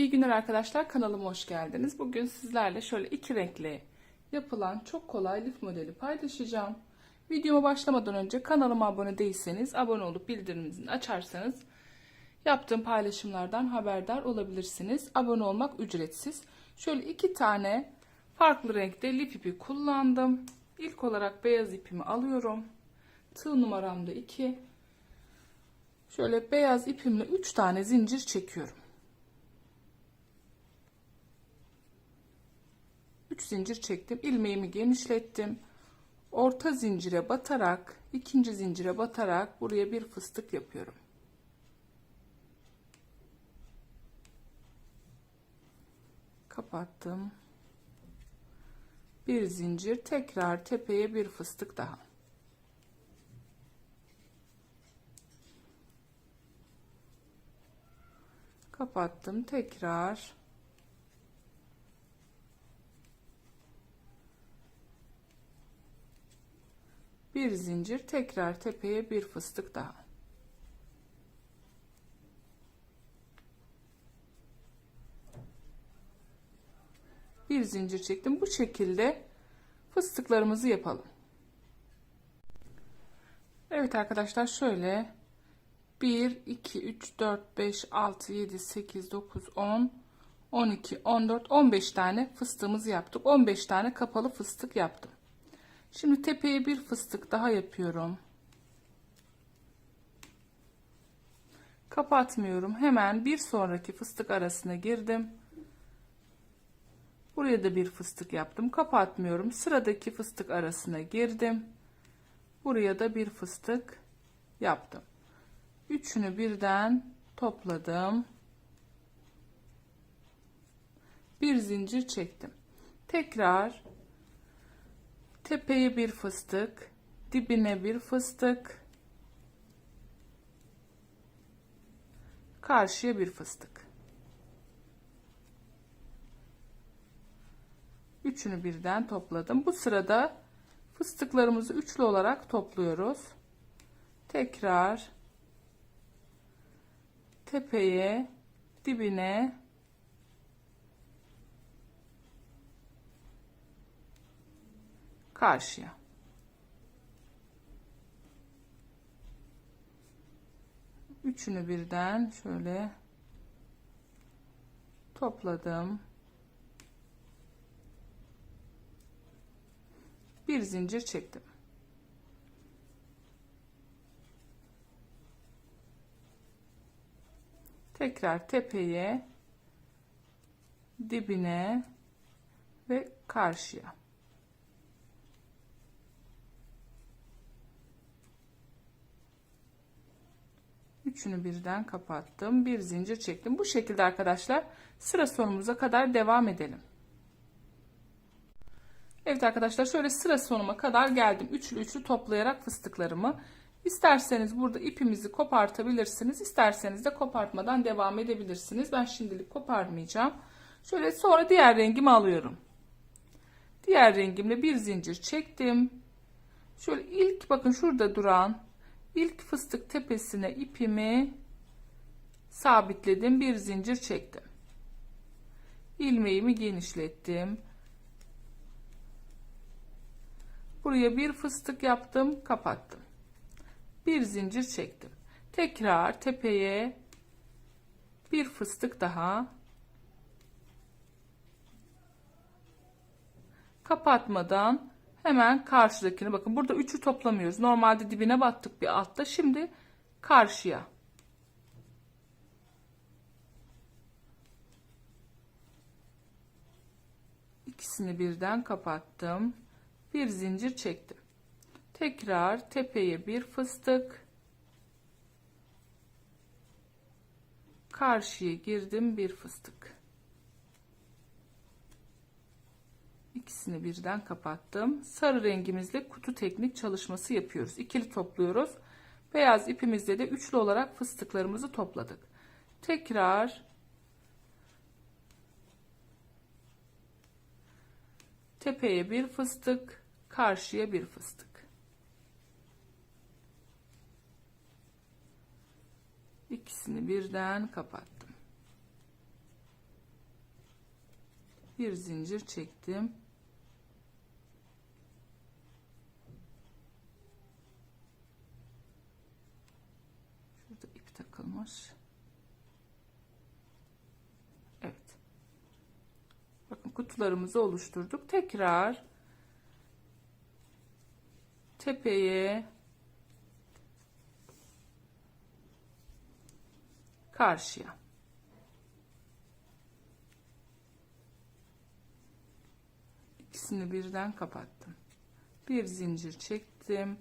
İyi günler arkadaşlar kanalıma hoş geldiniz. Bugün sizlerle şöyle iki renkli yapılan çok kolay lif modeli paylaşacağım. Videoma başlamadan önce kanalıma abone değilseniz abone olup bildiriminizi açarsanız yaptığım paylaşımlardan haberdar olabilirsiniz. Abone olmak ücretsiz. Şöyle iki tane farklı renkte lif ipi kullandım. İlk olarak beyaz ipimi alıyorum. Tığ numaram da 2. Şöyle beyaz ipimle 3 tane zincir çekiyorum. 3 zincir çektim. ilmeğimi genişlettim. Orta zincire batarak, ikinci zincire batarak buraya bir fıstık yapıyorum. Kapattım. Bir zincir, tekrar tepeye bir fıstık daha. Kapattım. Tekrar bir zincir tekrar tepeye bir fıstık daha. Bir zincir çektim. Bu şekilde fıstıklarımızı yapalım. Evet arkadaşlar şöyle 1 2 3 4 5 6 7 8 9 10 12 14 15 tane fıstığımızı yaptık. 15 tane kapalı fıstık yaptım Şimdi tepeye bir fıstık daha yapıyorum. Kapatmıyorum. Hemen bir sonraki fıstık arasına girdim. Buraya da bir fıstık yaptım. Kapatmıyorum. Sıradaki fıstık arasına girdim. Buraya da bir fıstık yaptım. Üçünü birden topladım. Bir zincir çektim. Tekrar Tepeye bir fıstık, dibine bir fıstık, karşıya bir fıstık. Üçünü birden topladım. Bu sırada fıstıklarımızı üçlü olarak topluyoruz. Tekrar tepeye, dibine karşıya. Üçünü birden şöyle topladım. Bir zincir çektim. Tekrar tepeye, dibine ve karşıya. Üçünü birden kapattım. Bir zincir çektim. Bu şekilde arkadaşlar sıra sonumuza kadar devam edelim. Evet arkadaşlar şöyle sıra sonuma kadar geldim. Üçlü üçlü toplayarak fıstıklarımı. İsterseniz burada ipimizi kopartabilirsiniz. İsterseniz de kopartmadan devam edebilirsiniz. Ben şimdilik koparmayacağım. Şöyle sonra diğer rengimi alıyorum. Diğer rengimle bir zincir çektim. Şöyle ilk bakın şurada duran İlk fıstık tepesine ipimi sabitledim. Bir zincir çektim. ilmeğimi genişlettim. Buraya bir fıstık yaptım, kapattım. Bir zincir çektim. Tekrar tepeye bir fıstık daha kapatmadan Hemen karşıdakini bakın burada üçü toplamıyoruz. Normalde dibine battık bir altta. Şimdi karşıya. İkisini birden kapattım. Bir zincir çektim. Tekrar tepeye bir fıstık. Karşıya girdim bir fıstık. İkisini birden kapattım. Sarı rengimizle kutu teknik çalışması yapıyoruz. İkili topluyoruz. Beyaz ipimizle de üçlü olarak fıstıklarımızı topladık. Tekrar tepeye bir fıstık, karşıya bir fıstık. İkisini birden kapattım. Bir zincir çektim. Şurada ip takılmış. Evet. Bakın kutularımızı oluşturduk. Tekrar tepeye karşıya. İkisini birden kapattım. Bir zincir çektim.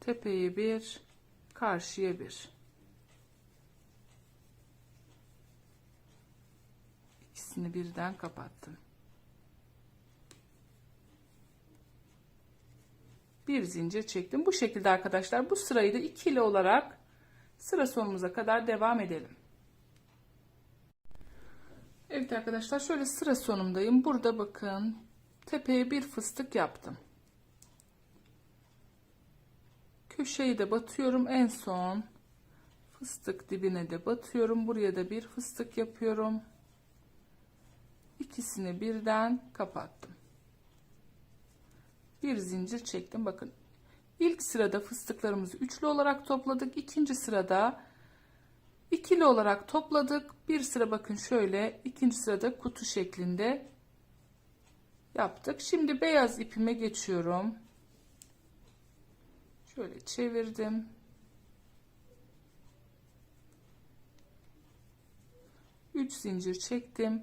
Tepeye bir, karşıya bir. İkisini birden kapattım. Bir zincir çektim. Bu şekilde arkadaşlar bu sırayı da ikili olarak sıra sonumuza kadar devam edelim. Evet arkadaşlar şöyle sıra sonundayım. Burada bakın tepeye bir fıstık yaptım. Köşeyi de batıyorum en son. Fıstık dibine de batıyorum. Buraya da bir fıstık yapıyorum. İkisini birden kapattım. Bir zincir çektim. Bakın ilk sırada fıstıklarımızı üçlü olarak topladık. İkinci sırada ikili olarak topladık. Bir sıra bakın şöyle ikinci sırada kutu şeklinde yaptık. Şimdi beyaz ipime geçiyorum. Şöyle çevirdim. Üç zincir çektim.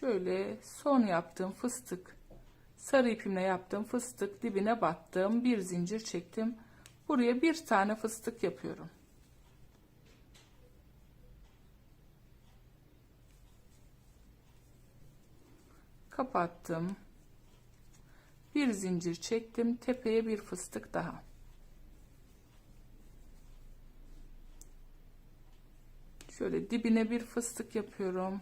Şöyle son yaptığım fıstık sarı ipimle yaptığım fıstık dibine battım. Bir zincir çektim. Buraya bir tane fıstık yapıyorum. Kapattım. Bir zincir çektim. Tepeye bir fıstık daha. Şöyle dibine bir fıstık yapıyorum.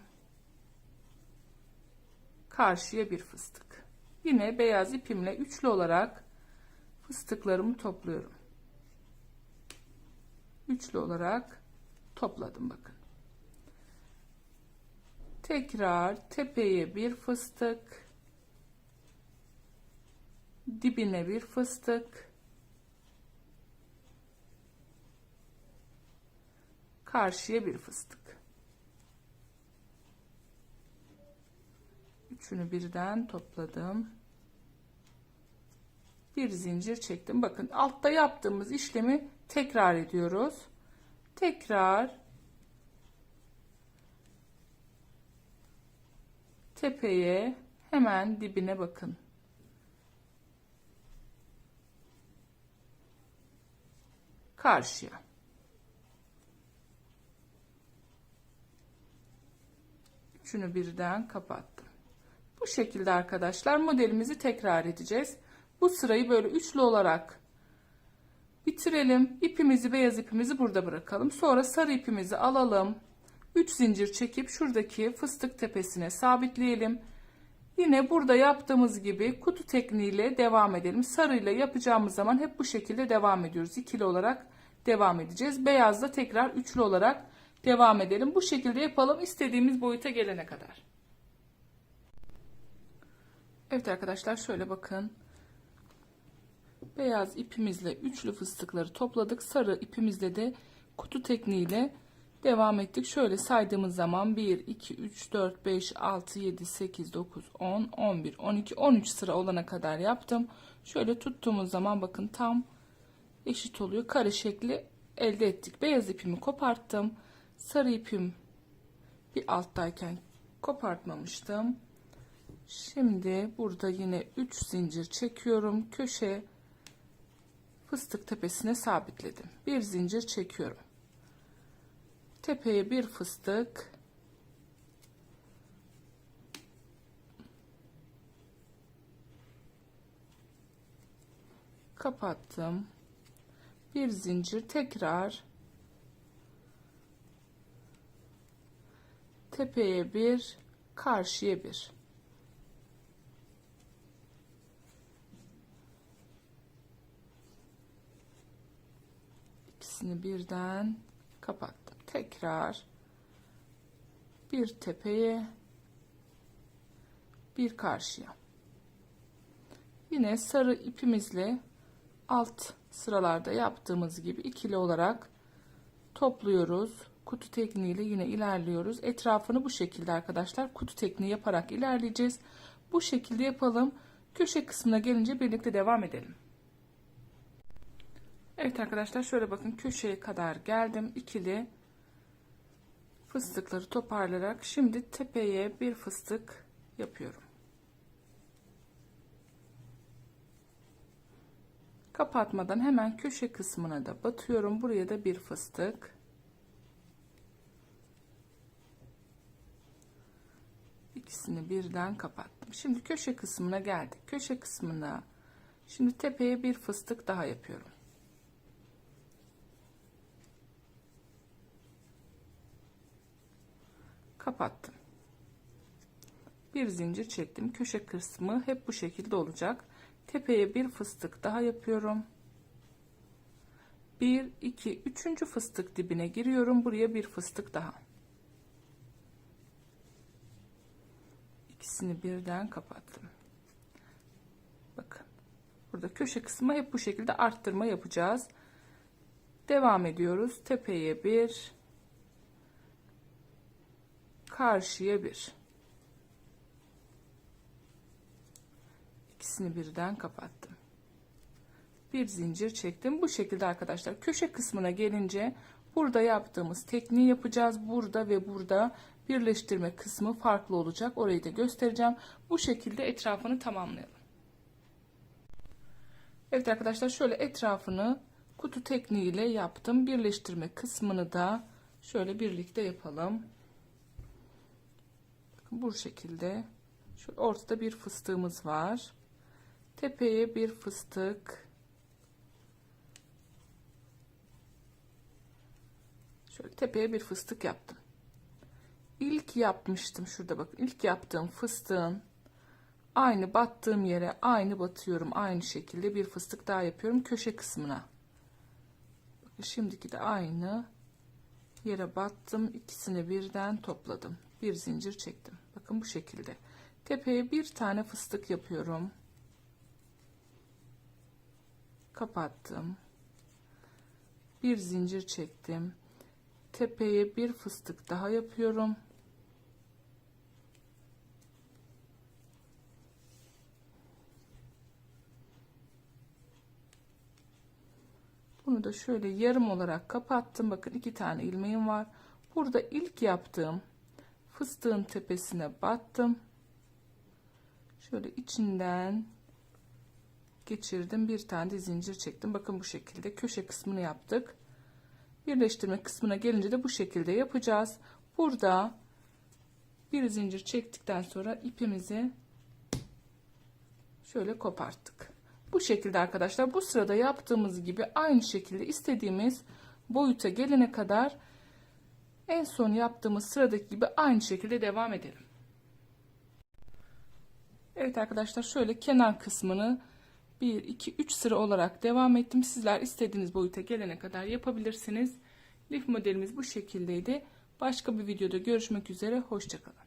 Karşıya bir fıstık. Yine beyaz ipimle üçlü olarak fıstıklarımı topluyorum. Üçlü olarak topladım bakın. Tekrar tepeye bir fıstık, dibine bir fıstık, karşıya bir fıstık. Üçünü birden topladım. Bir zincir çektim. Bakın altta yaptığımız işlemi tekrar ediyoruz. Tekrar tepeye hemen dibine bakın. Karşıya. Üçünü birden kapattım. Bu şekilde arkadaşlar modelimizi tekrar edeceğiz. Bu sırayı böyle üçlü olarak bitirelim. İpimizi beyaz ipimizi burada bırakalım. Sonra sarı ipimizi alalım. 3 zincir çekip şuradaki fıstık tepesine sabitleyelim. Yine burada yaptığımız gibi kutu tekniğiyle devam edelim. Sarıyla yapacağımız zaman hep bu şekilde devam ediyoruz. İkili olarak devam edeceğiz. Beyazla tekrar üçlü olarak devam edelim. Bu şekilde yapalım istediğimiz boyuta gelene kadar. Evet arkadaşlar şöyle bakın. Beyaz ipimizle üçlü fıstıkları topladık. Sarı ipimizle de kutu tekniğiyle devam ettik. Şöyle saydığımız zaman 1, 2, 3, 4, 5, 6, 7, 8, 9, 10, 11, 12, 13 sıra olana kadar yaptım. Şöyle tuttuğumuz zaman bakın tam eşit oluyor. Kare şekli elde ettik. Beyaz ipimi koparttım. Sarı ipim bir alttayken kopartmamıştım. Şimdi burada yine 3 zincir çekiyorum. Köşe fıstık tepesine sabitledim. Bir zincir çekiyorum. Tepeye bir fıstık. Kapattım. Bir zincir tekrar tepeye bir, karşıya bir. İkisini birden kapattım. Tekrar bir tepeye bir karşıya. Yine sarı ipimizle alt sıralarda yaptığımız gibi ikili olarak topluyoruz. Kutu tekniğiyle yine ilerliyoruz. Etrafını bu şekilde arkadaşlar kutu tekniği yaparak ilerleyeceğiz. Bu şekilde yapalım. Köşe kısmına gelince birlikte devam edelim. Evet arkadaşlar şöyle bakın köşeye kadar geldim. İkili fıstıkları toparlayarak şimdi tepeye bir fıstık yapıyorum. Kapatmadan hemen köşe kısmına da batıyorum. Buraya da bir fıstık. İkisini birden kapattım. Şimdi köşe kısmına geldik. Köşe kısmına şimdi tepeye bir fıstık daha yapıyorum. Kapattım. Bir zincir çektim. Köşe kısmı hep bu şekilde olacak. Tepeye bir fıstık daha yapıyorum. 1 2 3. fıstık dibine giriyorum. Buraya bir fıstık daha. İkisini birden kapattım. Bakın. Burada köşe kısmı hep bu şekilde arttırma yapacağız. Devam ediyoruz. Tepeye bir karşıya bir. İkisini birden kapattım. Bir zincir çektim. Bu şekilde arkadaşlar köşe kısmına gelince burada yaptığımız tekniği yapacağız. Burada ve burada birleştirme kısmı farklı olacak. Orayı da göstereceğim. Bu şekilde etrafını tamamlayalım. Evet arkadaşlar şöyle etrafını kutu tekniğiyle yaptım. Birleştirme kısmını da şöyle birlikte yapalım. Bu şekilde. Şu ortada bir fıstığımız var. Tepeye bir fıstık. Şöyle tepeye bir fıstık yaptım. İlk yapmıştım şurada bakın. İlk yaptığım fıstığın aynı battığım yere aynı batıyorum. Aynı şekilde bir fıstık daha yapıyorum köşe kısmına. Şimdiki de aynı yere battım. ikisini birden topladım. Bir zincir çektim. Bakın bu şekilde. Tepeye bir tane fıstık yapıyorum. Kapattım. Bir zincir çektim. Tepeye bir fıstık daha yapıyorum. Bunu da şöyle yarım olarak kapattım. Bakın iki tane ilmeğim var. Burada ilk yaptığım fıstığın tepesine battım. Şöyle içinden geçirdim. Bir tane de zincir çektim. Bakın bu şekilde köşe kısmını yaptık. Birleştirme kısmına gelince de bu şekilde yapacağız. Burada bir zincir çektikten sonra ipimizi şöyle koparttık. Bu şekilde arkadaşlar bu sırada yaptığımız gibi aynı şekilde istediğimiz boyuta gelene kadar en son yaptığımız sıradaki gibi aynı şekilde devam edelim. Evet arkadaşlar şöyle kenar kısmını 1 2 3 sıra olarak devam ettim. Sizler istediğiniz boyuta gelene kadar yapabilirsiniz. Lif modelimiz bu şekildeydi. Başka bir videoda görüşmek üzere. Hoşçakalın.